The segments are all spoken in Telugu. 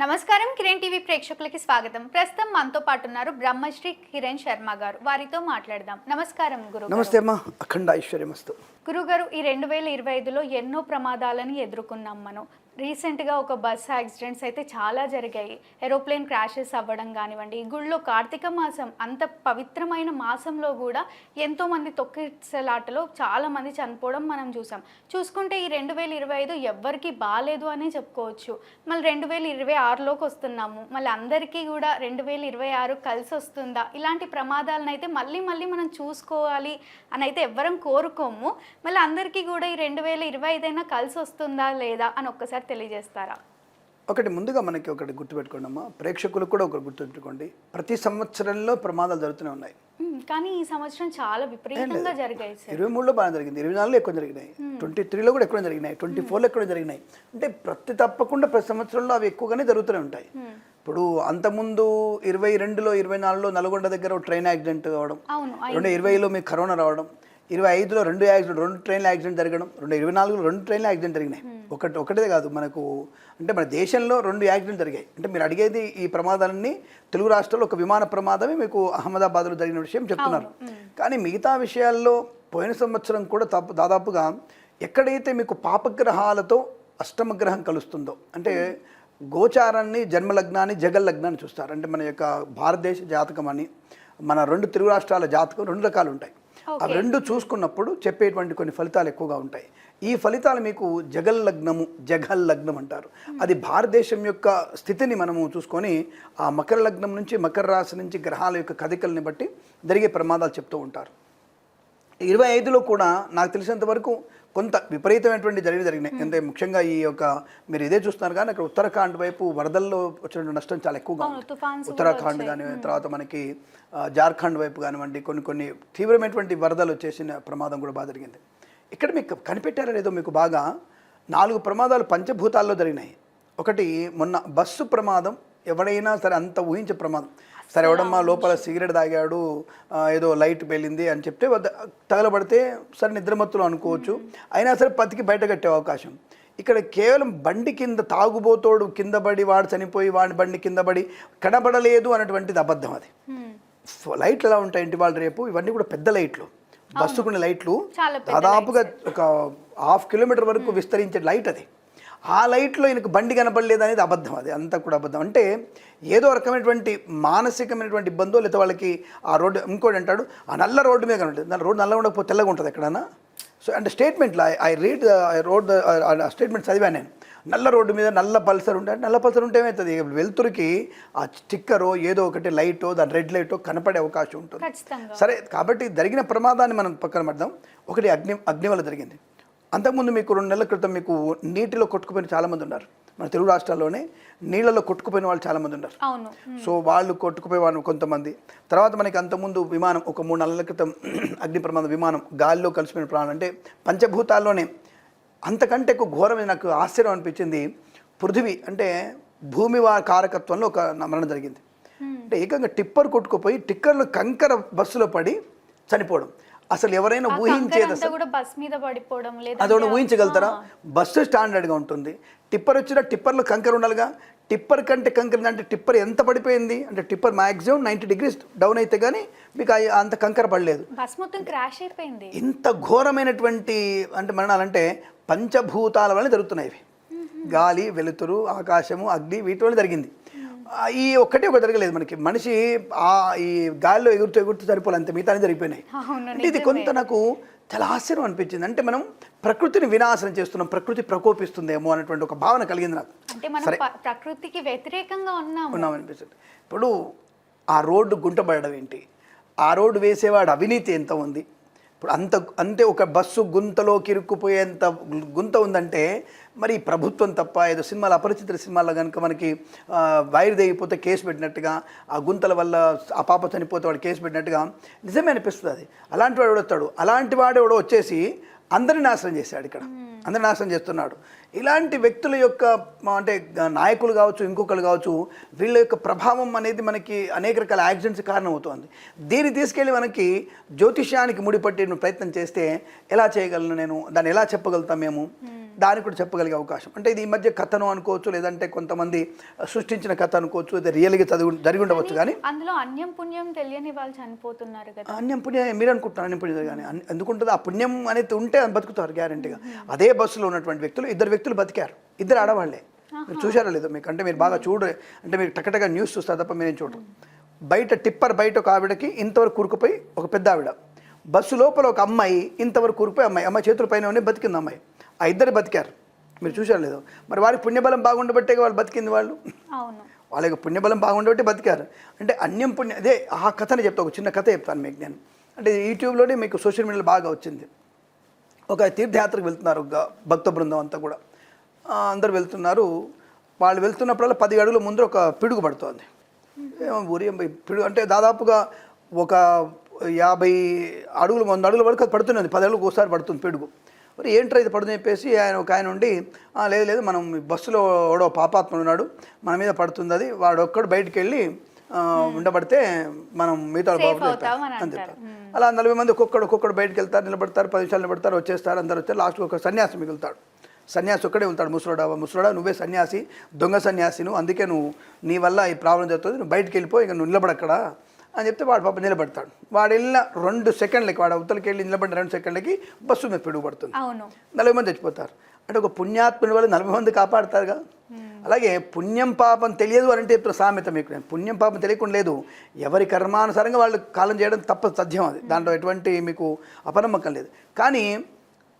నమస్కారం కిరణ్ టీవీ ప్రేక్షకులకి స్వాగతం. ప్రస్తుతం మనతో పాటు ఉన్నారు బ్రహ్మశ్రీ కిరణ్ శర్మ గారు. వారితో మాట్లాడదాం. నమస్కారం గురు నమస్తే అమ్మా. అఖండ ఐశ్వర్యమస్తు. గురుగారు ఈ రెండు వేల ఇరవై ఐదులో ఎన్నో ప్రమాదాలని ఎదుర్కొన్నాం మనం. రీసెంట్గా ఒక బస్ యాక్సిడెంట్స్ అయితే చాలా జరిగాయి. ఏరోప్లేన్ క్రాషెస్ అవ్వడం కానివ్వండి ఈ గుళ్ళో కార్తీక మాసం అంత పవిత్రమైన మాసంలో కూడా ఎంతోమంది తొక్కిసలాటలో చాలామంది చనిపోవడం మనం చూసాం. చూసుకుంటే ఈ రెండు వేల ఇరవై ఐదు ఎవ్వరికీ బాగాలేదు అనే చెప్పుకోవచ్చు. మళ్ళీ రెండు వేల ఇరవై ఆరులోకి వస్తున్నాము. మళ్ళీ అందరికీ కూడా రెండు వేల ఇరవై ఆరు కలిసి వస్తుందా? ఇలాంటి ప్రమాదాలను అయితే మళ్ళీ మళ్ళీ మనం చూసుకోవాలి అని అయితే ఎవ్వరం కోరుకోము. మళ్ళీ అందరికీ కూడా ఈ రెండు వేల ఇరవై ఐదైనా కలిసి వస్తుందా లేదా అని ఒక్కసారి తెలియజేస్తారా? ఒకటి ముందుగా మనకి ఒకటి గుర్తుపెట్టుకోండి అమ్మా. ప్రేక్షకులకు కూడా ఒకటి గుర్తుపెట్టుకోండి ప్రతి సంవత్సరంలో ప్రమాదాలు జరుగుతూనే ఉన్నాయి. కానీ ఈ సంవత్సరం చాలా విపరీతంగా జరిగాయి ఇరవై మూడులో బాగా జరిగింది. ఇరవై నాలుగులో ఎక్కువ జరిగినాయి. ట్వంటీ త్రీలో కూడా ఎక్కువ జరిగినాయి. ట్వంటీ ఫోర్లో ఎక్కువ జరిగినాయి. అంటే ప్రతి తప్పకుండా ప్రతి సంవత్సరంలో అవి ఎక్కువగానే జరుగుతూనే ఉంటాయి. ఇప్పుడు అంతకుముందు ఇరవై రెండులో ఇరవై నాలుగులో నల్గొండ దగ్గర ట్రైన్ యాక్సిడెంట్ కావడం రెండు ఇరవైలో మీకు కరోనా రావడం. ఇరవై ఐదులో రెండు యాక్సిడెంట్ రెండు ట్రైన్ల యాక్సిడెంట్ జరగడం రెండు ఇరవై నాలుగులో రెండు ట్రైన్ల యాక్సిడెంట్ జరిగినాయి. ఒకటి ఒకటే కాదు మనకు అంటే మన దేశంలో రెండు యాక్సిడెంట్ జరిగాయి. అంటే మీరు అడిగేది ఈ ప్రమాదాలన్నీ తెలుగు రాష్ట్రాల్లో ఒక విమాన ప్రమాదమే మీకు అహ్మదాబాద్లో జరిగిన విషయం చెప్తున్నారు. కానీ మిగతా విషయాల్లో పోయిన సంవత్సరం కూడా తప్పు దాదాపుగా ఎక్కడైతే మీకు పాపగ్రహాలతో అష్టమగ్రహం కలుస్తుందో అంటే గోచారాన్ని జన్మలగ్నాన్ని జగల్లగ్నాన్ని చూస్తారు. అంటే మన యొక్క భారతదేశ జాతకం అని మన రెండు తెలుగు రాష్ట్రాల జాతకం రెండు రకాలు ఉంటాయి. ఆ రెండు చూసుకున్నప్పుడు చెప్పేటువంటి కొన్ని ఫలితాలు ఎక్కువగా ఉంటాయి. ఈ ఫలితాలు మీకు జగల్ లగ్నము జగల్ లగ్నం అంటారు అది భారతదేశం యొక్క స్థితిని మనము చూసుకొని ఆ మకర లగ్నం నుంచి మకర రాశి నుంచి గ్రహాల యొక్క కదలికల్ని బట్టి జరిగే ప్రమాదాలు చెప్తూ ఉంటారు. ఇరవై ఐదులో కూడా నాకు తెలిసినంత వరకు కొంత విపరీతమైనటువంటి జరిగి జరిగినాయి. అంటే ముఖ్యంగా ఈ యొక్క మీరు ఇదే చూస్తున్నారు కానీ అక్కడ ఉత్తరాఖండ్ వైపు వరదల్లో వచ్చిన నష్టం చాలా ఎక్కువగా ఉంది. ఉత్తరాఖండ్ కానీ తర్వాత మనకి జార్ఖండ్ వైపు కానివ్వండి కొన్ని కొన్ని తీవ్రమైనటువంటి వరదలు వచ్చేసిన ప్రమాదం కూడా బాగా జరిగింది. ఇక్కడ మీకు కనిపెట్టారో లేదో మీకు బాగా నాలుగు ప్రమాదాలు పంచభూతాల్లో జరిగినాయి. ఒకటి మొన్న బస్సు ప్రమాదం ఎవడైనా సరే అంత ఊహించే ప్రమాదం. సరే ఎవడమ్మా లోపల సిగరెట్ తాగాడు ఏదో లైట్ పేలింది అని చెప్తే తగలబడితే సరే నిద్రమత్తులు అనుకోవచ్చు. అయినా సరే పతికి బయట కట్టే అవకాశం. ఇక్కడ కేవలం బండి కింద తాగుబోతోడు కింద పడి వాడు చనిపోయి వాడి బండి కింద పడి కనబడలేదు అన్నటువంటిది అబద్ధం అది. లైట్లు ఎలా ఉంటాయి ఇంటి వాళ్ళు రేపు? ఇవన్నీ కూడా పెద్ద లైట్లు. బస్సుకునే లైట్లు దాదాపుగా ఒక హాఫ్ కిలోమీటర్ వరకు విస్తరించే లైట్ అది. ఆ లైట్లో ఈయనకు బండి కనపడలేదు అనేది అబద్ధం అది అంతా కూడా అబద్ధం. అంటే ఏదో రకమైనటువంటి మానసికమైనటువంటి ఇబ్బందో లేదా వాళ్ళకి ఆ రోడ్డు ఇంకోటి అంటాడు ఆ నల్ల రోడ్డు మీద కనబడలేదు. దాని రోడ్డు నల్లగా ఉండకపోతే తెల్లగా ఉంటుంది ఎక్కడన్నా? సో అంటే స్టేట్మెంట్లో I read I road statement చదివాను నేను. నల్ల రోడ్డు మీద నల్ల పల్సర్ ఉంటే నల్ల పల్సర్ ఉంటే ఏమవుతుంది వెలుతురికి ఆ స్టిక్కరో ఏదో ఒకటి లైటో దాని రెడ్ లైటో కనపడే అవకాశం ఉంటుంది. సరే కాబట్టి జరిగిన ప్రమాదాన్ని మనం పక్కన పెడదాం. ఒకటి అగ్ని అగ్ని వల్ల జరిగింది. అంతకుముందు మీకు రెండు నెలల క్రితం మీకు నీటిలో కొట్టుకుపోయిన చాలామంది ఉన్నారు. మన తెలుగు రాష్ట్రాల్లోనే నీళ్ళలో కొట్టుకుపోయిన వాళ్ళు చాలామంది ఉన్నారు. సో వాళ్ళు కొట్టుకుపోయే వాళ్ళు కొంతమంది. తర్వాత మనకి అంతకుముందు విమానం ఒక మూడు నెలల క్రితం అగ్ని ప్రమాదం విమానం గాలిలో కలిసిపోయిన ప్రాణం. అంటే పంచభూతాల్లోనే అంతకంటే ఎక్కువ ఘోరమైన నాకు ఆశ్చర్యం అనిపించింది పృథివీ అంటే భూమి కారకత్వంలో ఒక మరణం జరిగింది. అంటే ఏకంగా టిప్పర్ కొట్టుకుపోయి టిక్కర్లు కంకర బస్సులో పడి చనిపోవడం. అసలు ఎవరైనా ఊహించేది కూడా బస్ మీద పడిపోవడం లేదా అదొకటి ఊహించగలుగుతారా? బస్సు స్టాండర్డ్గా ఉంటుంది. టిప్పర్ వచ్చిన టిప్పర్లో కంకర ఉండాలిగా. టిప్పర్ కంటే కంకర అంటే టిప్పర్ ఎంత పడిపోయింది? అంటే tipper maximum ninety degrees down అయితే కానీ మీకు అంత కంకర పడలేదు. బస్ మొత్తం క్రాష్ అయిపోయింది. ఇంత ఘోరమైనటువంటి అంటే మరణాలంటే పంచభూతాల వల్ల జరుగుతున్నాయి ఇవి. గాలి వెలుతురు ఆకాశము అగ్ని వీటి వల్ల జరిగింది. ఈ ఒక్కటే ఒక జరగలేదు మనకి. మనిషి ఆ ఈ గాలిలో ఎగురుతూ ఎగురుతూ సరిపోలే అంత మిగతానే జరిగిపోయినాయి అంటే ఇది కొంత నాకు చాలా ఆశ్చర్యం అనిపించింది. అంటే మనం ప్రకృతిని వినాశనం చేస్తున్నాం ప్రకృతి ప్రకోపిస్తుందేమో అనేటువంటి ఒక భావన కలిగింది నాకు. అంటే మనం ప- ప్రకృతికి వ్యతిరేకంగా ఉన్నాము. ఉన్నాం అనిపిస్తుంది. ఇప్పుడు ఆ రోడ్డు గుంటపడడం ఏంటి? ఆ రోడ్డు వేసేవాడు అవినీతి ఎంత ఉంది? ఇప్పుడు అంత అంతే ఒక బస్సు గుంతలోకి ఇరుక్కుపోయేంత గుంత ఉందంటే మరి ప్రభుత్వం తప్ప ఏదో సినిమాలు అపరిచిత సినిమాల్లో కనుక మనకి ఆ, వైర్ తెగిపోతే కేసు పెట్టినట్టుగా ఆ గుంతల వల్ల ఆ పాప చనిపోతే వాడు కేసు పెట్టినట్టుగా నిజమే అనిపిస్తుంది అది. అలాంటి వాడు ఎవడు వస్తాడు అలాంటి వాడు ఎవడో వచ్చేసి అందరిని నాశనం చేశాడు ఇక్కడ. అందరిని నాశనం చేస్తున్నాడు. ఇలాంటి వ్యక్తుల యొక్క అంటే నాయకులు కావచ్చు ఇంకొకరు కావచ్చు వీళ్ళ యొక్క ప్రభావం అనేది మనకి అనేక రకాల యాక్సిడెంట్స్ కారణమవుతోంది. దీన్ని తీసుకెళ్ళి మనకి జ్యోతిష్యానికి ముడిపట్టే ప్రయత్నం చేస్తే ఎలా చేయగలను నేను? దాన్ని ఎలా చెప్పగలుగుతాం మేము? దానికి కూడా చెప్పగలిగే అవకాశం. అంటే ఇది ఈ మధ్య కథను అనుకోవచ్చు లేదంటే కొంతమంది సృష్టించిన కథ అనుకోవచ్చు లేదా రియల్గా చదివి జరిగి ఉండవచ్చు కానీ అందులో అన్యం పుణ్యం తెలియని వాళ్ళు చనిపోతున్నారు కదా. అన్యం పుణ్యం మీరు అనుకుంటున్నారు అన్యం పుణ్యం కానీ ఎందుకుంటుంది ఆ పుణ్యం అనేది ఉంటే అది బతుకుతారు గ్యారంటీగా. అదే బస్సులో ఉన్నటువంటి వ్యక్తులు ఇద్దరు వ్యక్తులు బతికారు. ఇద్దరు ఆడవాళ్ళే మీరు చూశారో లేదో మీకు? అంటే మీరు బాగా చూడ అంటే మీరు టక్కటగా న్యూస్ చూస్తారు తప్ప మీరేం చూడరు. బయట టిప్పర్ బయట ఒక ఆవిడకి ఇంతవరకు కూరుకుపోయి ఒక పెద్ద ఆవిడ. బస్సు లోపల ఒక అమ్మాయి ఇంతవరకు కూరుకుపోయి అమ్మాయి. అమ్మాయి చేతుల పైన ఉండి బతికింది అమ్మాయి. ఆ ఇద్దరు బతికారు. మీరు చూశారో లేదో? మరి వారికి పుణ్యబలం బాగుండబట్టే వాళ్ళు బతికింది వాళ్ళు? వాళ్ళకి పుణ్యబలం బాగుండబట్టి బతికారు. అంటే అన్యం పుణ్యం అదే ఆ కథని చెప్తా ఒక చిన్న కథ చెప్తాను మీకు నేను. అంటే యూట్యూబ్లోనే మీకు సోషల్ మీడియాలో బాగా వచ్చింది. ఒక తీర్థయాత్రకు వెళ్తున్నారు భక్త బృందం అంతా కూడా. అందరు వెళ్తున్నారు. వాళ్ళు వెళ్తున్నప్పుడల్లా పది అడుగుల ముందు ఒక పిడుగు పడుతోంది. ఏం పిడుగు అంటే దాదాపుగా ఒక యాభై అడుగులు వంద అడుగుల వరకు అది పడుతున్నది. పది అడుగులకు ఒకసారి పడుతుంది పిడుగు. మరి ఏంట్రా ఇది పడుతుంది చెప్పేసి ఆయన ఒక ఆయన ఉండి "ఆ, లేదు లేదు మనం బస్సులో ఎవడో పాపాత్ముడు ఉన్నాడు. మన మీద పడుతుంది అది. వాడు ఒక్కడు బయటికి వెళ్ళి ఉండబడితే మనం మిగతా బాబులు అని. చెప్తారు అలా నలభై మంది ఒక్కొక్కడు ఒక్కొక్కడు బయటకు వెళ్తారు నిలబడతారు పది నిమిషాలు నిలబడతారు వచ్చేస్తారు. అందరు వచ్చారు. లాస్ట్కి ఒక సన్యాసి మిగులుతాడు. సన్యాసి ఒక్కడే ఉంటాడు ముసలోడా ముసలోడా నువ్వే సన్యాసి దొంగ సన్యాసి నువ్వు అందుకే నువ్వు నీ వల్ల ఈ ప్రాబ్లం జరుగుతుంది నువ్వు బయటికి వెళ్ళిపో ఇక నువ్వు నిలబడక్కడ? అని చెప్తే వాడు పాప నిలబడతాడు. వాడు వెళ్ళిన రెండు సెకండ్లకి వాడు అవతలకి వెళ్ళి నిలబడిన రెండు సెకండ్లకి బస్సు మీద పిడుగు పడుతుంది నలభై మంది చచ్చిపోతారు. అంటే ఒక పుణ్యాత్ముని వల్ల నలభై మంది కాపాడతారుగా? అలాగే పుణ్యం పాపం తెలియదు అని అంటే చెప్తున్న సామెత మీకు నేను. పుణ్యం పాపం తెలియకుండా లేదు. ఎవరి కర్మానుసారంగా వాళ్ళు కాలం చేయడం తప్ప సత్యం అది. దాంట్లో ఎటువంటి మీకు అపనమ్మకం లేదు. కానీ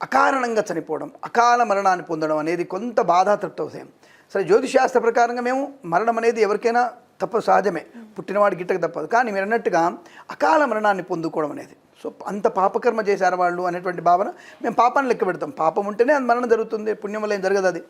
అకారణంగా చనిపోవడం అకాల మరణాన్ని పొందడం అనేది కొంత బాధాతృప్త విషయం. సరే జ్యోతిశాస్త్ర ప్రకారంగా మేము మరణం అనేది ఎవరికైనా తప్ప సహజమే. పుట్టినవాడి గిట్టక తప్పదు. కానీ మీరు అన్నట్టుగా అకాల మరణాన్ని పొందుకోవడం అనేది. సో అంత పాపకర్మ చేశారు వాళ్ళు అనేటువంటి భావన మేము పాపాన్ని లెక్క పెడతాం. పాపం ఉంటేనే అది మరణం జరుగుతుంది పుణ్యం వల్ల ఏం జరగదు అది.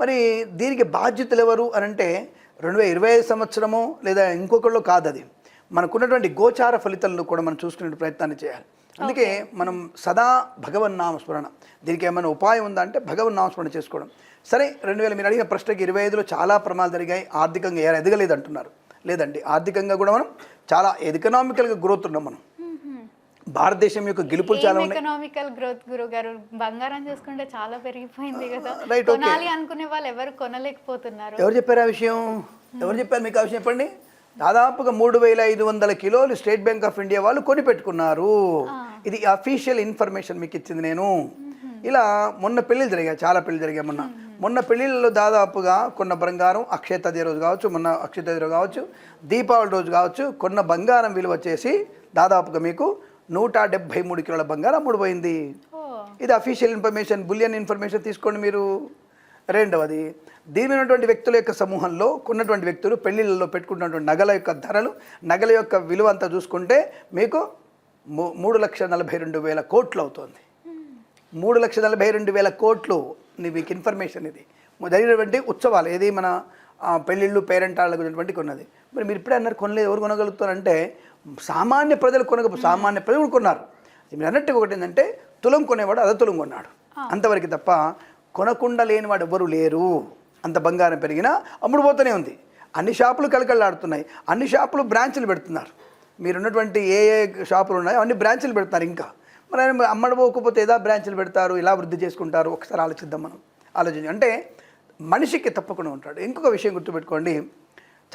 మరి దీనికి బాధ్యతలు ఎవరు అని అంటే రెండు వేల ఇరవై ఐదు సంవత్సరము లేదా ఇంకొకళ్ళు కాదు అది. మనకున్నటువంటి గోచార ఫలితాలను కూడా మనం చూసుకునే ప్రయత్నాన్ని చేయాలి. అందుకే మనం సదా భగవన్నామ స్మరణ దీనికి ఏమైనా ఉపాయం ఉందా అంటే భగవన్నామ స్మరణ చేసుకోవడం. సరే రెండు వేల మీరు అడిగిన ప్రశ్నకి ఇరవై ఐదులో చాలా ప్రమాదాలు జరిగాయి. ఆర్థికంగా ఏ ఎదగలేదు అంటున్నారు లేదండి ఆర్థికంగా కూడా మనం చాలా ఎకనామికల్గా గ్రోత్ ఉన్నాం మనం. భారతదేశం యొక్క గెలుపులు చాలా ఉన్నాయి. ఎకనామికల్ గ్రోత్ గురువు గారు బంగారం చూసుకుంటే చాలా పెరిగిపోయింది కదా. కొనాలి అనుకునే వాళ్ళు ఎవరు కొనలేకపోతున్నారు? ఎవరు చెప్పారు ఆ విషయం? ఎవరు చెప్పారు మీకు ఆ విషయం చెప్పండి? దాదాపుగా మూడు వేల ఐదు వందల కిలోలు స్టేట్ బ్యాంక్ ఆఫ్ ఇండియా వాళ్ళు కొని పెట్టుకున్నారు ఇది అఫీషియల్ ఇన్ఫర్మేషన్ మీకు ఇచ్చింది నేను. ఇలా మొన్న పెళ్ళిళ్ళు జరిగాయి చాలా పెళ్ళిళ్ళు జరిగాయి మొన్న. మొన్న పెళ్ళిళ్ళలో దాదాపుగా కొన్న బంగారం అక్షయ తదియ రోజు కావచ్చు మొన్న అక్షయ తదియ రోజు కావచ్చు దీపావళి రోజు కావచ్చు కొన్న బంగారం విలువ వచ్చేసి దాదాపుగా మీకు నూట డెబ్భై మూడు కిలోల బంగారం అమ్ముడుపోయింది ఇది అఫీషియల్ ఇన్ఫర్మేషన్ బులియన్ ఇన్ఫర్మేషన్ తీసుకోండి మీరు. రెండవది దీని మీద ఉన్నటువంటి వ్యక్తుల యొక్క సమూహంలో ఉన్నటువంటి వ్యక్తులు పెళ్ళిళ్ళలో పెట్టుకున్నటువంటి నగల యొక్క ధరలు నగల యొక్క విలువ అంతా చూసుకుంటే మీకు మూడు లక్షల నలభై రెండు వేల కోట్లు అవుతుంది. మూడు లక్షల నలభై రెండు వేల కోట్లు మీకు ఇన్ఫర్మేషన్ ఇది. జరిగినటువంటి ఉత్సవాలు ఏది మన పెళ్ళిళ్ళు పేరెంటాళ్ళకు ఉన్నటువంటి కొన్నది. మరి మీరు ఇప్పుడే అన్నారు కొనలేదు ఎవరు కొనగలుగుతారంటే సామాన్య ప్రజలు కొనగ సామాన్య ప్రజలు కొన్నారు. మీరు అన్నట్టుగా ఒకటి ఏంటంటే తులం కొనేవాడు అద తులం కొన్నాడు అంతవరకు తప్ప కొనకుండా లేనివాడు ఎవరు లేరు. అంత బంగారం పెరిగినా అమ్ముడు పోతూనే ఉంది. అన్ని షాపులు కలకల్లాడుతున్నాయి అన్ని షాపులు బ్రాంచులు పెడుతున్నారు. మీరున్నటువంటి ఏ ఏ షాపులు ఉన్నాయో అన్ని బ్రాంచ్లు పెడతారు ఇంకా. మరి ఆయన ఏదా బ్రాంచ్లు పెడతారు ఇలా వృద్ధి చేసుకుంటారు. ఒకసారి ఆలోచిద్దాం మనం. ఆలోచించి అంటే మనిషికి తప్పకుండా ఉంటాడు. ఇంకొక విషయం గుర్తుపెట్టుకోండి.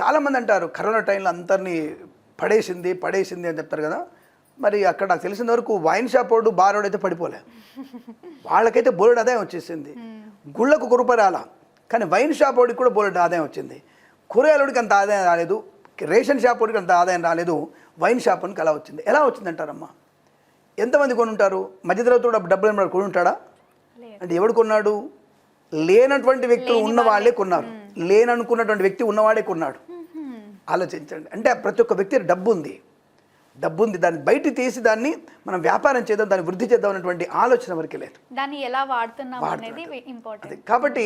చాలామంది అంటారు కరోనా టైంలో అందరినీ పడేసింది పడేసింది అని చెప్తారు కదా. మరి అక్కడ నాకు తెలిసిన వరకు వైన్ షాప్ వాడు బార్ అయితే పడిపోలే. వాళ్ళకైతే బోలెడు ఆదాయం వచ్చేసింది. గుళ్ళకు ఒక రాలా. కానీ వైన్ షాప్ వాడికి కూడా బోలెడు ఆదాయం వచ్చింది. కూరగాయలకి అంత ఆదాయం రాలేదు. రేషన్ షాప్ వాడికి అంత ఆదాయం రాలేదు. వైన్ షాప్ వానికి అలా వచ్చింది. ఎలా వచ్చిందంటారమ్మా ఎంతమంది కొనుంటారు? మధ్యతరగతి డబ్బులు ఏమన్నా కొనుంటాడా. అంటే ఎవడు కొన్నాడు? లేనటువంటి వ్యక్తులు ఉన్న వాళ్ళే. కొన్నారు. లేననుకున్నటువంటి వ్యక్తి ఉన్నవాడే కొన్నాడు. ఆలోచించండి. అంటే ప్రతి ఒక్క వ్యక్తి డబ్బు ఉంది డబ్బు ఉంది దాన్ని బయట తీసి దాన్ని మనం వ్యాపారం చేద్దాం దాన్ని వృద్ధి చేద్దాం అనేటువంటి ఆలోచన వరకు లేదు. దాన్ని ఎలా వాడుతున్నాం అనేది ఇంపార్టెంట్ కాబట్టి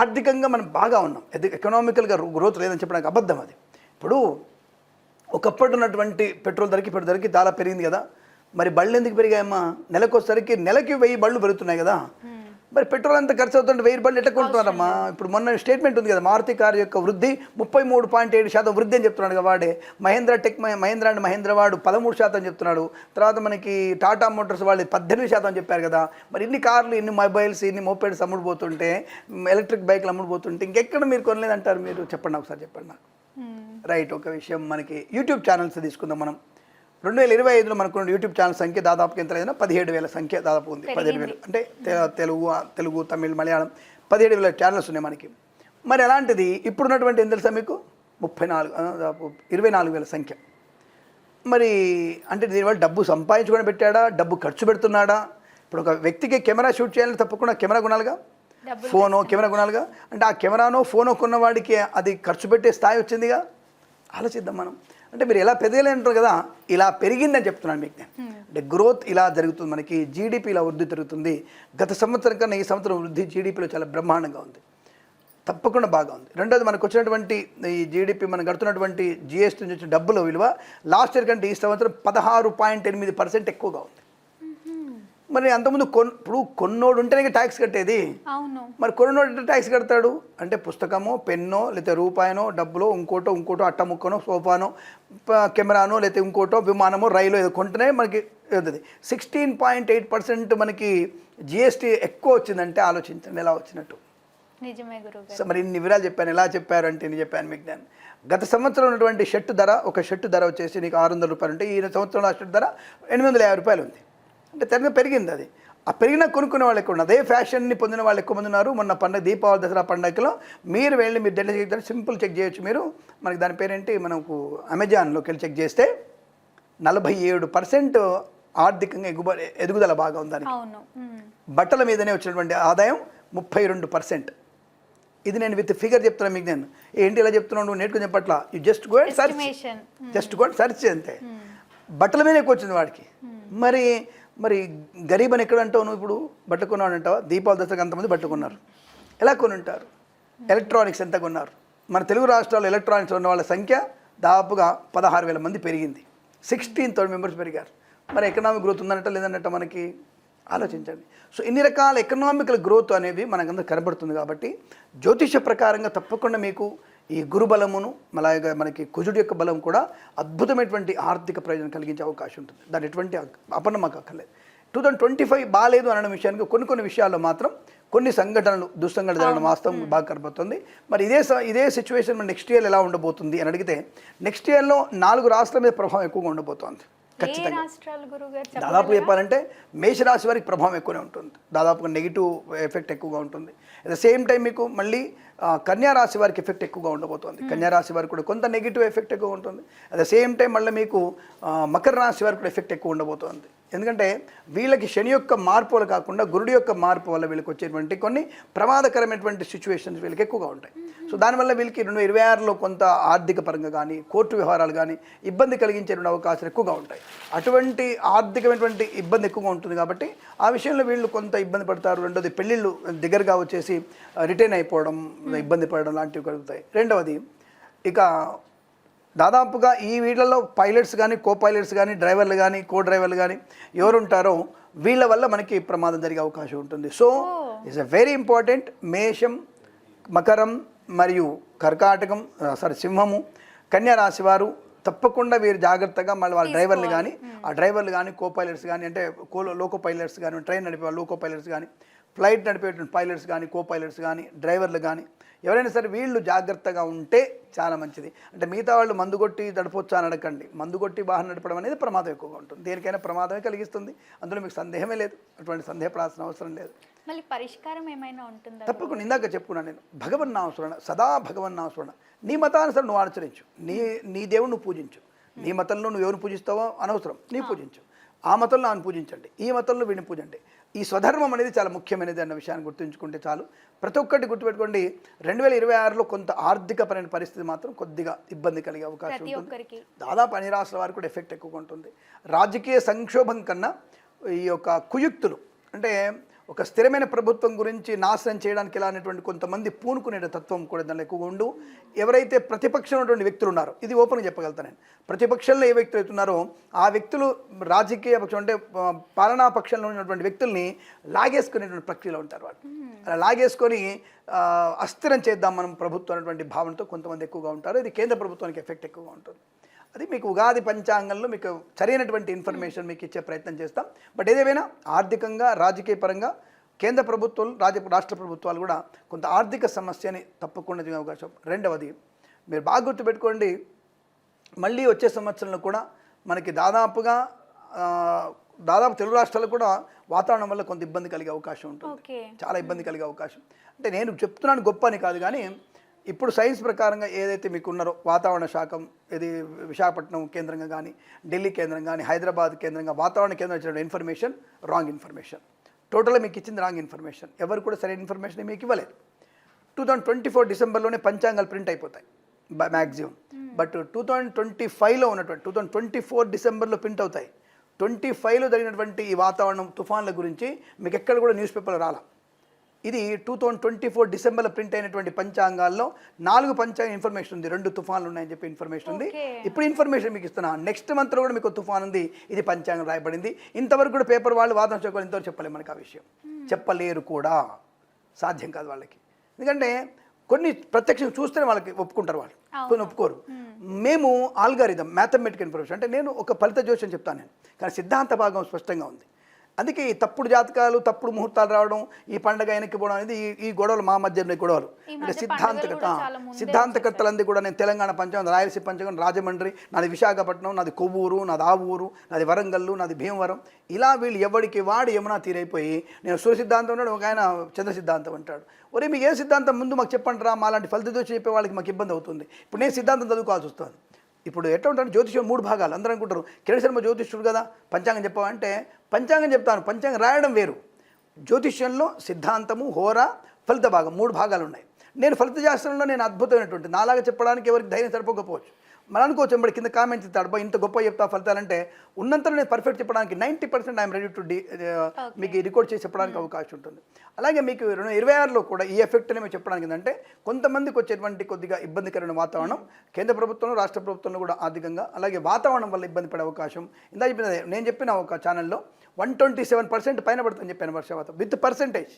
ఆర్థికంగా మనం బాగా ఉన్నాం. ఎకనామికల్గా గ్రోత్ లేదని చెప్పడానికి అబద్ధం అది. ఇప్పుడు ఒకప్పుడు ఉన్నటువంటి పెట్రోల్ ధరకి ఇప్పుడు ధరకి చాలా పెరిగింది కదా. మరి బళ్ళు ఎందుకు పెరిగాయమ్మా? నెలకొసరికి నెలకి వెయ్యి బళ్ళు పెరుగుతున్నాయి కదా. మరి పెట్రోల్ అంత ఖర్చు అవుతుంటే వెయ్యి రూపాయలు ఎట్లా కొంటున్నారమ్మా ఇప్పుడు మొన్న స్టేట్మెంట్ ఉంది కదా మారుతి కారు యొక్క వృద్ధి ముప్పై మూడు పాయింట్ ఏడు శాతం వృద్ధి అని చెప్తున్నాడు కదా వాడే. మహేంద్ర టెక్ మహేంద్ర అండ్ మహేంద్ర వాడు పదమూడు శాతం చెప్తున్నాడు. తర్వాత మనకి టాటా మోటార్స్ వాళ్ళు పద్దెనిమిది శాతం చెప్పారు కదా. మరి ఇన్ని కార్లు ఇన్ని మొబైల్స్ ఇన్ని మోపెడ్స్ అమ్ముడుపోతుంటే ఎలక్ట్రిక్ బైక్లు అమ్ముడుపోతుంటే ఇంకెక్కడ మీరు కొనలేదంటారు మీరు? చెప్పండి ఒకసారి చెప్పండి నాకు. రైట్ ఒక విషయం మనకి యూట్యూబ్ ఛానల్స్ తీసుకుందాం మనం. రెండు వేల ఇరవై ఐదులో మనకు యూట్యూబ్ ఛానల్ సంఖ్య దాదాపు ఎంత లేదన్నా పదిహేడు వేల సంఖ్య దాదాపు ఉంది. పదిహేడు వేలు అంటే తెలుగు తెలుగు తమిళ్ మలయాళం పదిహేడు వేల ఛానల్స్ ఉన్నాయి మనకి. మరి అలాంటిది ఇప్పుడున్నటువంటి ఏం తెలుసా మీకు? ముప్పై నాలుగు దాదాపు ఇరవై నాలుగు వేల సంఖ్య. మరి అంటే దీనివల్ల డబ్బు సంపాదించుకొని పెట్టాడా? డబ్బు ఖర్చు పెడుతున్నాడా? ఇప్పుడు ఒక వ్యక్తికి కెమెరా షూట్ చేయాలంటే తప్పకుండా కెమెరా కొనాలిగా? ఫోనో కెమెరా కొనాలిగా? అంటే ఆ కెమెరానో ఫోనో కొన్నవాడికి అది ఖర్చు పెట్టే స్థాయి వచ్చిందిగా? ఆలోచిద్దాం మనం. అంటే మీరు ఎలా పెరగలేంటారు కదా ఇలా పెరిగిందని చెప్తున్నాను మీకు నేను. అంటే గ్రోత్ ఇలా జరుగుతుంది మనకి జీడిపి ఇలా వృద్ధి జరుగుతుంది గత సంవత్సరం కన్నా ఈ సంవత్సరం వృద్ధి జీడిపిలో చాలా బ్రహ్మాండంగా ఉంది. తప్పకుండా బాగా ఉంది. రెండోది మనకు వచ్చినటువంటి ఈ జీడిపి మనం కడుతున్నటువంటి జిఎస్టీ నుంచి వచ్చిన డబ్బుల విలువ లాస్ట్ ఇయర్ కంటే ఈ సంవత్సరం పదహారు పాయింట్ ఎనిమిది పర్సెంట్ ఎక్కువగా ఉంది. మరి అంతకుముందు కొన్ ఇప్పుడు కొన్నోడు ఉంటేనే ట్యాక్స్ కట్టేది. అవును. మరి కొన్నోడు ఎట్లా ట్యాక్స్ కడతాడు? అంటే పుస్తకమో పెన్నో లేకపోతే రూపాయనో డబ్బులో ఇంకోటో ఇంకోటో అట్ట ముక్కనో సోఫానో కెమెరానో లేకపోతే ఇంకోటో విమానమో రైలు ఏదో కొంటేనే మనకి అవుతుంది సిక్స్టీన్ పాయింట్ ఎయిట్ పర్సెంట్ మనకి జిఎస్టీ ఎక్కువ వచ్చిందంటే ఆలోచించండి ఎలా వచ్చినట్టు. నిజమే గురువు సో మరి ఇన్ని వివరాలు చెప్పాను ఎలా చెప్పారు అంటే నేను చెప్పాను మీకు నేను. గత సంవత్సరం ఉన్నటువంటి షర్ట్ ధర ఒక షర్ట్ ధర వచ్చేసి నీకు ఆరు వందల రూపాయలు ఉంటే ఈ సంవత్సరంలో ఆ షర్ట్ ధర ఎనిమిది వందల యాభై రూపాయలు ఉంది. అంటే తెరగా పెరిగింది అది. ఆ పెరిగిన కొనుక్కునే వాళ్ళు ఎక్కువ ఉన్నారు అదే ఫ్యాషన్ని పొందిన వాళ్ళు ఎక్కువ మంది ఉన్నారు. మొన్న పండుగ దీపావళి దసరా పండుగలో మీరు వెళ్ళి మీరు డెల్లి చెక్ సింపుల్ చెక్ చేయొచ్చు మీరు. మనకి దాని పేరేంటి? మనకు అమెజాన్లోకి వెళ్ళి చెక్ చేస్తే నలభై ఏడు పర్సెంట్ ఆర్థికంగా ఎగుబడి ఎదుగుదల బాగా ఉందని. బట్టల మీదనే వచ్చినటువంటి ఆదాయం ముప్పై రెండు పర్సెంట్. ఇది నేను విత్ ఫిగర్ చెప్తున్నాను మీకు నేను. ఏంటి ఇలా చెప్తున్నాను నువ్వు నేర్చుకుని చెప్పట్లా you just go and search. Just go and search అంతే. బట్టల మీద ఎక్కువ వచ్చింది వాడికి మరి మరి గరీబ్ అని ఎక్కడ అంటావు నువ్వు ఇప్పుడు? బట్టలు అంటావా? దీపావళి దసరాకి అంతమంది పట్టుకున్నారు ఎలా కొని ఉంటారు ఎలక్ట్రానిక్స్ ఎంత కొన్నారు? మన తెలుగు రాష్ట్రాల్లో ఎలక్ట్రానిక్స్ ఉన్న వాళ్ళ సంఖ్య దాదాపుగా పదహారు వేల మంది పెరిగింది. సిక్స్టీన్ థౌసండ్ మెంబర్స్ పెరిగారు. మరి ఎకనామిక్ గ్రోత్ ఉందనట లేదన్నట్ట మనకి ఆలోచించండి. సో ఇన్ని రకాల ఎకనామికల్ గ్రోత్ అనేది మనకందరూ కనబడుతుంది కాబట్టి జ్యోతిష ప్రకారంగా తప్పకుండా మీకు ఈ గురు బలమును అలాగే మనకి కుజుడు యొక్క బలం కూడా అద్భుతమైనటువంటి ఆర్థిక ప్రయోజనం కలిగించే అవకాశం ఉంటుంది. దాని ఎటువంటి అపన్న మాకు అక్కర్లేదు. టూ థౌసండ్ ట్వంటీ ఫైవ్ బాగాలేదు అన్న విషయానికి కొన్ని కొన్ని విషయాల్లో మాత్రం కొన్ని సంఘటనలు దుస్సంఘటన జరగడం వాస్తవం బాగా కనబడుతుంది మరి ఇదే స- ఇదే సిచ్యువేషన్ నెక్స్ట్ ఇయర్ ఎలా ఉండబోతుంది అని అడిగితే నెక్స్ట్ ఇయర్లో నాలుగు రాష్ట్రాల మీద ప్రభావం ఎక్కువగా ఉండబోతోంది. గారు దాదాపు చెప్పాలంటే మేషరాశి వారికి ప్రభావం ఎక్కువనే ఉంటుంది. దాదాపుగా నెగిటివ్ ఎఫెక్ట్ ఎక్కువగా ఉంటుంది. అట్ ద సేమ్ టైం మీకు మళ్ళీ కన్యా రాశి వారికి ఎఫెక్ట్ ఎక్కువగా ఉండబోతోంది. కన్యా రాశి వారికి కూడా కొంత నెగిటివ్ ఎఫెక్ట్ ఎక్కువ ఉంటుంది. అట్ ద సేమ్ టైం మళ్ళీ మీకు మకర రాశి వారికి కూడా ఎఫెక్ట్ ఎక్కువ ఉండబోతోంది. ఎందుకంటే వీళ్ళకి శని యొక్క మార్పు వల్ల కాకుండా గురుడి యొక్క మార్పు వల్ల వీళ్ళకి వచ్చేటువంటి కొన్ని ప్రమాదకరమైనటువంటి సిచ్యువేషన్స్ వీళ్ళకి ఎక్కువగా ఉంటాయి. సో దానివల్ల వీళ్ళకి రెండు ఇరవై ఆరులో కొంత ఆర్థిక పరంగా కానీ కోర్టు వ్యవహారాలు కానీ ఇబ్బంది కలిగించేటువంటి అవకాశాలు ఎక్కువగా ఉంటాయి. అటువంటి ఆర్థికమైనటువంటి ఇబ్బంది ఎక్కువగా ఉంటుంది కాబట్టి ఆ విషయంలో వీళ్ళు కొంత ఇబ్బంది పడతారు. రెండోది పెళ్ళిళ్ళు దగ్గరగా వచ్చేసి రిటైన్ అయిపోవడం ఇబ్బంది పడడం లాంటివి కలుగుతాయి. రెండవది ఇక దాదాపుగా ఈ వీళ్ళలో పైలట్స్ కానీ కో పైలట్స్ కానీ డ్రైవర్లు కానీ కో డ్రైవర్లు కానీ ఎవరు ఉంటారో వీళ్ళ వల్ల మనకి ప్రమాదం జరిగే అవకాశం ఉంటుంది. So it's a very important మేషం మకరం మరియు కర్కాటకం సారీ సింహము కన్యా రాశి వారు తప్పకుండా వీరు జాగ్రత్తగా మళ్ళీ వాళ్ళ డ్రైవర్లు కానీ ఆ డ్రైవర్లు కానీ కో పైలట్స్ కానీ అంటే కో లోకో పైలట్స్ కానీ ట్రైన్ నడిపే వాళ్ళు లోకో పైలట్స్ కానీ ఫ్లైట్ నడిపేటువంటి పైలట్స్ కానీ కో పైలట్స్ కానీ డ్రైవర్లు కానీ ఎవరైనా సరే వీళ్ళు జాగ్రత్తగా ఉంటే చాలా మంచిది. అంటే మిగతా వాళ్ళు మందు కొట్టి నడపొచ్చు అని అడగండి. మందు కొట్టి వాహనం నడపడం అనేది ప్రమాదం ఎక్కువగా ఉంటుంది. దేనికైనా ప్రమాదమే కలిగిస్తుంది. అందులో మీకు సందేహమే లేదు. అటువంటి సందేహపడాల్సిన అవసరం లేదు. మళ్ళీ పరిష్కారం ఏమైనా ఉంటుందా? తప్పకుండా. ఇందాక చెప్పుకున్నాను నేను. భగవన్నామస్మరణ సదా భగవన్నామస్మరణ నీ మతానుసరం నువ్వు ఆచరించు. నీ నీ దేవుడు నువ్వు పూజించు. నీ మతంలో నువ్వు ఎవరు పూజిస్తావో అనవసరం. నీ పూజించు. ఆ మతంలో ఆయన పూజించండి. ఈ మతంలో వీడిని పూజండి. ఈ స్వధర్మం అనేది చాలా ముఖ్యమైనది అన్న విషయాన్ని గుర్తుంచుకుంటే చాలు. ప్రతి ఒక్కటి గుర్తుపెట్టుకోండి రెండు వేల ఇరవై ఆరులో కొంత ఆర్థికపరమైన పరిస్థితి మాత్రం కొద్దిగా ఇబ్బంది కలిగే అవకాశం ఉంటుంది. దాదాపు అన్ని రాష్ట్రాల వారికి కూడా ఎఫెక్ట్ ఎక్కువగా ఉంటుంది. రాజకీయ సంక్షోభం కన్నా ఈ యొక్క కుయుక్తులు అంటే ఒక స్థిరమైన ప్రభుత్వం గురించి నాశనం చేయడానికి ఎలా అనేటువంటి కొంతమంది పూనుకునే తత్వం కూడా దానిలో ఎక్కువగా ఉండు. ఎవరైతే ప్రతిపక్షం ఉన్నటువంటి వ్యక్తులు ఉన్నారో ఇది ఓపెన్గా చెప్పగలుగుతాను నేను. ప్రతిపక్షంలో ఏ వ్యక్తులు అవుతున్నారో ఆ వ్యక్తులు రాజకీయ పక్షం అంటే పాలనా పక్షంలో ఉన్నటువంటి వ్యక్తుల్ని లాగేసుకునేటువంటి ప్రక్రియలో ఉంటారు వాళ్ళు. అలా లాగేసుకొని అస్థిరం చేద్దాం మనం ప్రభుత్వం అనేటువంటి భావనతో కొంతమంది ఎక్కువగా ఉంటారు. ఇది కేంద్ర ప్రభుత్వానికి ఎఫెక్ట్ ఎక్కువగా ఉంటుంది. అది మీకు ఉగాది పంచాంగంలో మీకు సరైనటువంటి ఇన్ఫర్మేషన్ మీకు ఇచ్చే ప్రయత్నం చేస్తాం. బట్ ఏదేమైనా ఆర్థికంగా రాజకీయ పరంగా కేంద్ర ప్రభుత్వాలు రాజ రాష్ట్ర ప్రభుత్వాలు కూడా కొంత ఆర్థిక సమస్యని తప్పకుండా ఎదుర్కొనే అవకాశం. రెండవది మీరు బాగా గుర్తుపెట్టుకోండి మళ్ళీ వచ్చే సంవత్సరంలో కూడా మనకి దాదాపుగా దాదాపు తెలుగు రాష్ట్రాలు కూడా వాతావరణం వల్ల కొంత ఇబ్బంది కలిగే అవకాశం ఉంటుంది. చాలా ఇబ్బంది కలిగే అవకాశం. అంటే నేను చెప్తున్నాను గొప్ప అని కాదు కానీ ఇప్పుడు సైన్స్ ప్రకారంగా ఏదైతే మీకు ఉన్నారో వాతావరణ శాఖం ఇది విశాఖపట్నం కేంద్రంగా కానీ ఢిల్లీ కేంద్రం కానీ హైదరాబాద్ కేంద్రంగా వాతావరణ కేంద్రం ఇచ్చిన ఇన్ఫర్మేషన్ రాంగ్ ఇన్ఫర్మేషన్. టోటల్గా మీకు ఇచ్చింది రాంగ్ ఇన్ఫర్మేషన్. ఎవరు కూడా సరైన ఇన్ఫర్మేషన్ మీకు ఇవ్వలేదు. టూ థౌజండ్ ట్వంటీ ఫోర్ డిసెంబర్లోనే పంచాంగాలు ప్రింట్ అయిపోతాయి maximum but two thousand twenty ఫైవ్లో ఉన్నటువంటి టూ థౌజండ్ ట్వంటీ ఫోర్ డిసెంబర్లో ప్రింట్ అవుతాయి. ట్వంటీ ఫైవ్లో జరిగినటువంటి ఈ వాతావరణం తుఫాన్ల గురించి మీకు ఎక్కడ కూడా న్యూస్ పేపర్లో రాలా. ఇది టూ థౌజండ్ ట్వంటీ ఫోర్ డిసెంబర్లో ప్రింట్ అయినటువంటి పంచాంగాల్లో నాలుగు పంచాంగ ఇన్ఫర్మేషన్ ఉంది. రెండు తుఫాన్లు ఉన్నాయని చెప్పి ఇన్ఫర్మేషన్ ఉంది. ఇప్పుడు ఇన్ఫర్మేషన్ మీకు ఇస్తున్నా. నెక్స్ట్ మంత్లో కూడా మీకు తుఫాన్ ఉంది. ఇది పంచాంగం రాయబడింది. ఇంతవరకు కూడా పేపర్ వాళ్ళు వాదన చెప్పాలి ఇంతవరకు చెప్పలేము మనకు ఆ విషయం. చెప్పలేరు కూడా. సాధ్యం కాదు వాళ్ళకి. ఎందుకంటే కొన్ని ప్రత్యక్షం చూస్తేనే వాళ్ళకి ఒప్పుకుంటారు వాళ్ళు. కొన్ని ఒప్పుకోరు. మేము ఆల్గారిథం మ్యాథమెటికల్ ఇన్ఫర్మేషన్ అంటే నేను ఒక ఫలిత జోషం చెప్తాను నేను. కానీ సిద్ధాంత భాగం స్పష్టంగా ఉంది. అందుకే ఈ తప్పుడు జాతకాలు తప్పుడు ముహూర్తాలు రావడం ఈ పండగ వెనక్కి పోవడం అనేది ఈ గొడవలు మా మధ్య గొడవలు. అంటే సిద్ధాంతకత సిద్ధాంతకర్తలందరూ కూడా నేను తెలంగాణ పంచాంగం రాయలసీమ పంచాంగం రాజమండ్రి నాది విశాఖపట్నం నాది కొవ్వూరు నాది ఆవూరు నాది వరంగల్లు నాది భీమవరం. ఇలా వీళ్ళు ఎవరికి వాడు యమునా తీరైపోయి నేను సూర్య సిద్ధాంతం ఉన్నాడు ఒక ఆయన చంద్ర సిద్ధాంతం అంటాడు. ఒరే మీకు ఏ సిద్ధాంతం ముందు మాకు చెప్పండి రా మాలాంటి ఫలిత దోషం చెప్పే వాళ్ళకి మాకు ఇబ్బంది అవుతుంది. ఇప్పుడు నేను సిద్ధాంతం చదువుకోవాల్సి వస్తుంది. ఇప్పుడు ఎట్లా ఉంటాను జ్యోతిష్యం మూడు భాగాలు. అందరూ అనుకుంటారు కిరణ్ శర్మ జ్యోతిష్యుడు కదా పంచాంగం చెప్పావంటే పంచాంగం చెప్తాను. పంచాంగం రాయడం వేరు. జ్యోతిష్యంలో సిద్ధాంతము హోర ఫలిత భాగం మూడు భాగాలు ఉన్నాయి నేను ఫలిత శాస్త్రంలో నేను అద్భుతమైనటువంటి నాలాగా చెప్పడానికి ఎవరికి ధైర్యం సరిపోకపోవచ్చు. మనం అనుకోవచ్చు ఎంబడి కింద కామెంట్స్ ఇస్తాడు "అబ్బా, ఇంత గొప్ప చెప్తా ఫలితాలంటే. ఉన్నంతలో నేను పర్ఫెక్ట్ చెప్పడానికి ninety percent I'm ready to D మీకు రికార్డ్ చేసి చెప్పడానికి అవకాశం ఉంటుంది. అలాగే మీకు రెండు ఇరవై ఆరులో కూడా ఈ ఎఫెక్ట్ని మేము చెప్పడానికి ఏంటంటే కొంతమందికి వచ్చేటువంటి కొద్దిగా ఇబ్బందికరమైన వాతావరణం కేంద్ర ప్రభుత్వంలో రాష్ట్ర ప్రభుత్వంలో కూడా ఆర్థికంగా అలాగే వాతావరణం వల్ల ఇబ్బంది పడే అవకాశం. ఇందా చెప్పిన నేను చెప్పిన ఒక ఛానల్లో వన్ ట్వంటీ సెవెన్ పర్సెంట్ పైన పడుతుందని చెప్పాను వర్షపాతం. విత్ పర్సెంటేజ్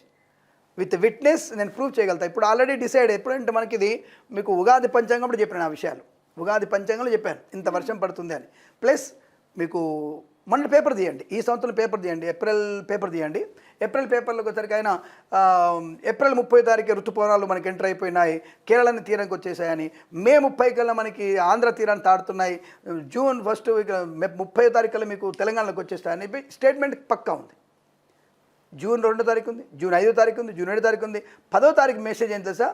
విత్ విట్నెస్ నేను ప్రూవ్ చేయగలుగుతా. ఇప్పుడు ఆల్రెడీ డిసైడ్ ఎప్పుడంటే మనకి ఇది మీకు ఉగాది పంచాంగం కూడా చెప్పాను ఆ విషయాలు. ఉగాది పంచాంగంలో చెప్పాను. ఇంత వర్షం పడుతుంది అని. ప్లస్ మీకు మొన్న పేపర్ తీయండి. ఈ సంవత్సరం పేపర్ తీయండి. ఏప్రిల్ పేపర్ తీయండి. ఏప్రిల్ పేపర్లకు వచ్చరికి ఆయన ఏప్రిల్ ముప్పై తారీఖు ఋతుపవనాలు మనకి ఎంటర్ అయిపోయినాయి కేరళని తీరానికి వచ్చేసాయని. మే ముప్పై కల్లా మనకి ఆంధ్ర తీరాన్ని తాడుతున్నాయి. జూన్ ఫస్ట్ వీక్ ముప్పై తారీఖులో మీకు తెలంగాణలోకి వచ్చేస్తాయని చెప్పి స్టేట్మెంట్ పక్కా ఉంది. జూన్ రెండో తారీఖు ఉంది జూన్ ఐదో తారీఖు ఉంది జూన్ ఏడో తారీఖు ఉంది. పదో తారీఖు మెసేజ్ ఏం తెలుసా?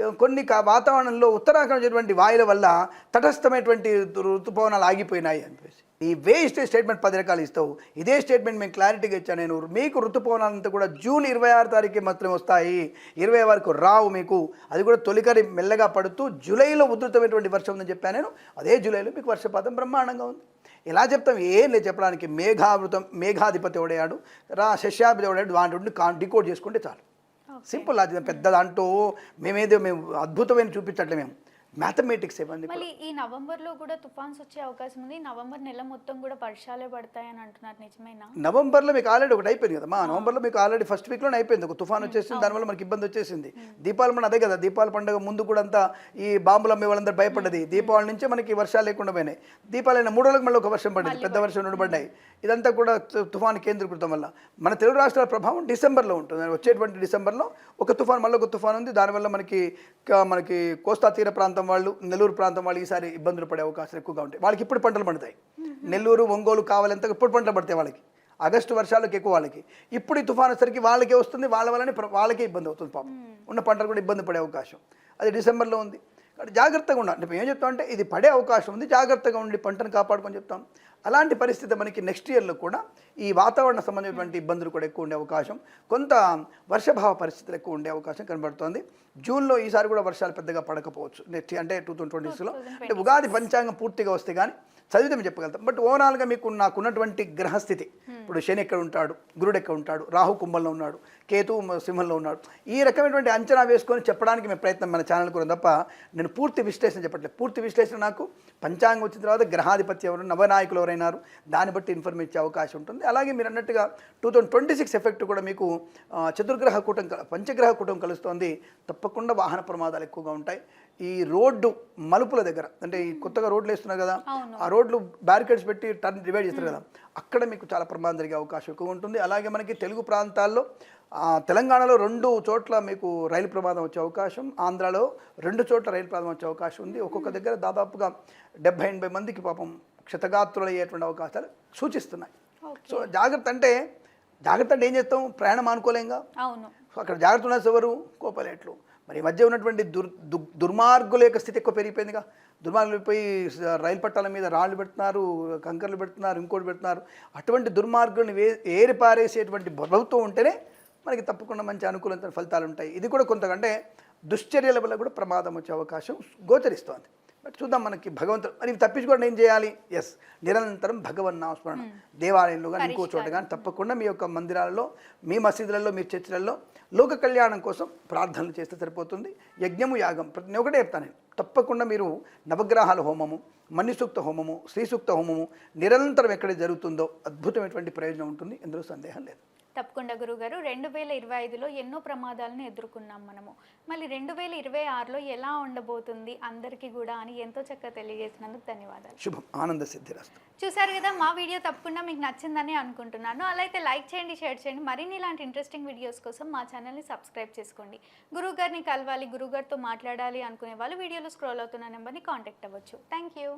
కొన్ని కా- వాతావరణంలో ఉత్తరాఖండ్ వచ్చేటువంటి వాయుల వల్ల తటస్థమైనటువంటి ఋతుపవనాలు ఆగిపోయినాయి అని చెప్పేసి. ఈ వేస్ట్ స్టేట్మెంట్ పది రకాలు ఇస్తావు. ఇదే స్టేట్మెంట్ మేము క్లారిటీగా ఇచ్చాను. నేను మీకు ఋతుపవనాలంతా కూడా జూన్ ఇరవై ఆరు తారీఖు మాత్రమే వస్తాయి. ఇరవై వరకు రావు మీకు. అది కూడా తొలికరి మెల్లగా పడుతూ జూలైలో ఉధృతమైనటువంటి వర్షం ఉందని చెప్పాను నేను. అదే జూలైలో మీకు వర్షపాతం బ్రహ్మాండంగా ఉంది. ఇలా చెప్తాం? ఏం లేదు చెప్పడానికి. మేఘావృతం మేఘాధిపతి ఎవడాడు రా శస్యాధిపతి ఓడాడు వాటి నుండి కా డికోడ్ చేసుకుంటే చాలు. సింపుల్ అది పెద్ద దాంట్లో మేమేదో మేము అద్భుతమైన చూపించట్లే మేము. మ్యాథమెటిక్స్ ఇవ్వండి మళ్ళీ ఈ నవంబర్లో కూడా తుఫాన్స్ వచ్చే అవకాశం ఉంది. నవంబర్ నెల మొత్తం కూడా వర్షాలే పడతాయని అంటున్నారు. నిజమేనా? నవంబర్లో మీకు ఆల్రెడీ ఒకటి అయిపోయింది కదా మా నవంబర్లో మీకు ఆల్రెడీ ఫస్ట్ వీక్లోనే అయిపోయింది. ఒక తుఫాన్ వచ్చేసింది దానివల్ల మనకి ఇబ్బంది వచ్చేసింది. దీపావళి మన అదే కదా దీపావళి పండుగ ముందు కూడా అంతా ఈ బాంబులు అమ్మే వాళ్ళందరూ భయపడ్డది. దీపావళి నుంచే మనకి వర్షాలు లేకుండా పోయినాయి. దీపావళి అయిన మూడు రోజులకు మళ్ళీ ఒక వర్షం పడింది. పెద్ద వర్షం రెండు పడ్డాయి. ఇదంతా కూడా తుఫాన్ కేంద్రీకృతం వల్ల. మన తెలుగు రాష్ట్రాల ప్రభావం డిసెంబర్లో ఉంటుంది. వచ్చేటువంటి డిసెంబర్లో ఒక తుఫాన్ మళ్ళీ ఒక తుఫాన్ ఉంది. దానివల్ల మనకి మనకి కోస్తా తీర ప్రాంతం వాళ్ళు నెల్లూరు ప్రాంతం వాళ్ళు ఈసారి ఇబ్బందులు పడే అవకాశాలు ఎక్కువగా ఉంటాయి. వాళ్ళకి ఇప్పుడు పంటలు పడతాయి. నెల్లూరు ఒంగోలు కావాలంత ఇప్పుడు పంటలు పడతాయి వాళ్ళకి. ఆగస్టు వర్షాలకు ఎక్కువ వాళ్ళకి. ఇప్పుడు ఈ తుఫాన్ వచ్చేసరికి వాళ్ళకే వస్తుంది వాళ్ళ వల్లనే వాళ్ళకే ఇబ్బంది అవుతుంది పాపం. ఉన్న పంటలు కూడా ఇబ్బంది పడే అవకాశం. అది డిసెంబర్లో ఉంది. కాబట్టి జాగ్రత్తగా ఉండాలి. మేము ఏం చెప్తాం అంటే ఇది పడే అవకాశం ఉంది జాగ్రత్తగా ఉండి పంటను కాపాడుకొని చెప్తాం. అలాంటి పరిస్థితి మనకి నెక్స్ట్ ఇయర్లో కూడా ఈ వాతావరణ సంబంధించినటువంటి ఇబ్బందులు కూడా ఎక్కువ ఉండే అవకాశం. కొంత వర్షభావ పరిస్థితులు ఎక్కువ ఉండే అవకాశం కనబడుతోంది. జూన్లో ఈసారి కూడా వర్షాలు పెద్దగా పడకపోవచ్చు. నెక్స్ట్ అంటే టూ థౌసండ్ ట్వంటీస్లో అంటే ఉగాది పంచాంగం పూర్తిగా వస్తే కానీ చదివితే మేము చెప్పగలుగుతాం. బట్ ఓవరాల్గా మీకు నాకున్నటువంటి గ్రహస్థితి ఇప్పుడు శని ఎక్కడ ఉంటాడు గురుడు ఎక్కడ ఉంటాడు రాహు కుంభంలో ఉన్నాడు కేతు సింహంలో ఉన్నాడు. ఈ రకమైనటువంటి అంచనా వేసుకొని చెప్పడానికి మేము ప్రయత్నం మన ఛానల్ కూడా తప్ప నేను పూర్తి విశ్లేషణ చెప్పట్లేదు. పూర్తి విశ్లేషణ నాకు పంచాంగం వచ్చిన తర్వాత గ్రహాధిపతి ఎవరు నవనాయకులు ఎవరైనారు దాన్ని బట్టి ఇన్ఫర్మేషన్ ఇచ్చే అవకాశం ఉంటుంది. అలాగే మీరు అన్నట్టుగా two thousand twenty six effect కూడా మీకు చతుర్గ్రహ కూటం కల- పంచగ్రహ కూటం కలుస్తోంది. తప్పకుండా వాహన ప్రమాదాలు ఎక్కువగా ఉంటాయి. ఈ రోడ్డు మలుపుల దగ్గర అంటే ఈ కొత్తగా రోడ్లు వేస్తున్నారు కదా. ఆ రోడ్లు బ్యారికేడ్స్ పెట్టి టర్న్ డివైడ్ చేస్తారు కదా అక్కడ మీకు చాలా ప్రమాదం జరిగే అవకాశం ఎక్కువ ఉంటుంది. అలాగే మనకి తెలుగు ప్రాంతాల్లో ఆ, తెలంగాణలో రెండు చోట్ల మీకు రైలు ప్రమాదం వచ్చే అవకాశం ఆంధ్రాలో రెండు చోట్ల రైలు ప్రమాదం వచ్చే అవకాశం ఉంది. ఒక్కొక్క దగ్గర దాదాపుగా డెబ్బై ఎనభై మందికి పాపం క్షతగాత్రులు అయ్యేటువంటి అవకాశాలు సూచిస్తున్నాయి. సో జాగ్రత్త అంటే జాగ్రత్త అంటే ఏం చేస్తాం? ప్రయాణం అనుకోలేంగా అవును. సో అక్కడ జాగ్రత్త ఉన్న ఎవరు? కోపలేట్లు. మరి ఈ మధ్య ఉన్నటువంటి దుర్ దు- దుర్మార్గుల యొక్క స్థితి ఎక్కువ పెరిగిపోయిందిగా. దుర్మార్గులు పోయి రైలు పట్టాల మీద రాళ్ళు పెడుతున్నారు కంకర్లు పెడుతున్నారు ఇంకోటి పెడుతున్నారు. అటువంటి దుర్మార్గులను వే ఏరి పారేసేటువంటి ప్రభుత్వం ఉంటేనే మనకి తప్పకుండా మంచి అనుకూలత ఫలితాలు ఉంటాయి. ఇది కూడా కొంతకంటే దుశ్చర్యల వల్ల కూడా ప్రమాదం వచ్చే అవకాశం గోచరిస్తోంది. బట్ చూద్దాం మనకి భగవంతుడు. మరి తప్పించుకోవడం ఏం చేయాలి? ఎస్ నిరంతరం భగవన్ నామస్మరణ దేవాలయంలో కానీ ఇంకో చోట కానీ తప్పకుండా మీ యొక్క మందిరాలలో మీ మసీదులలో మీ చర్చిలలో లోక కళ్యాణం కోసం ప్రార్థనలు చేస్తే సరిపోతుంది. యజ్ఞము యాగం. ప్రతి ఒకటే చెప్తాను నేను. తప్పకుండా మీరు నవగ్రహాల హోమము మన్యుసూక్త హోమము శ్రీసూక్త హోమము నిరంతరం ఎక్కడ జరుగుతుందో అద్భుతమైనటువంటి ప్రయోజనం ఉంటుంది. ఇందులో సందేహం లేదు. తప్పకుండా గురుగారు. రెండు వేల ఇరవై ఐదులో ఎన్నో ప్రమాదాలను ఎదుర్కొన్నాం మనము. మళ్ళీ రెండు వేల ఇరవై ఆరులో ఎలా ఉండబోతుంది అందరికీ కూడా అని ఎంతో చక్కగా తెలియజేసినందుకు ధన్యవాదాలు. శుభం. ఆనంద సిద్ధిరస్తు చూసారు కదా మా వీడియో తప్పకుండా మీకు నచ్చిందని అనుకుంటున్నాను. అలా అయితే లైక్ చేయండి షేర్ చేయండి. మరిన్ని ఇలాంటి ఇంట్రెస్టింగ్ వీడియోస్ కోసం మా ఛానల్ని సబ్స్క్రైబ్ చేసుకోండి. గురువు గారిని కలవాలి గురువు గారితో మాట్లాడాలి అనుకునే వాళ్ళు వీడియోలో స్క్రోల్ అవుతున్న నెంబర్ని కాంటాక్ట్ అవ్వచ్చు. Thank you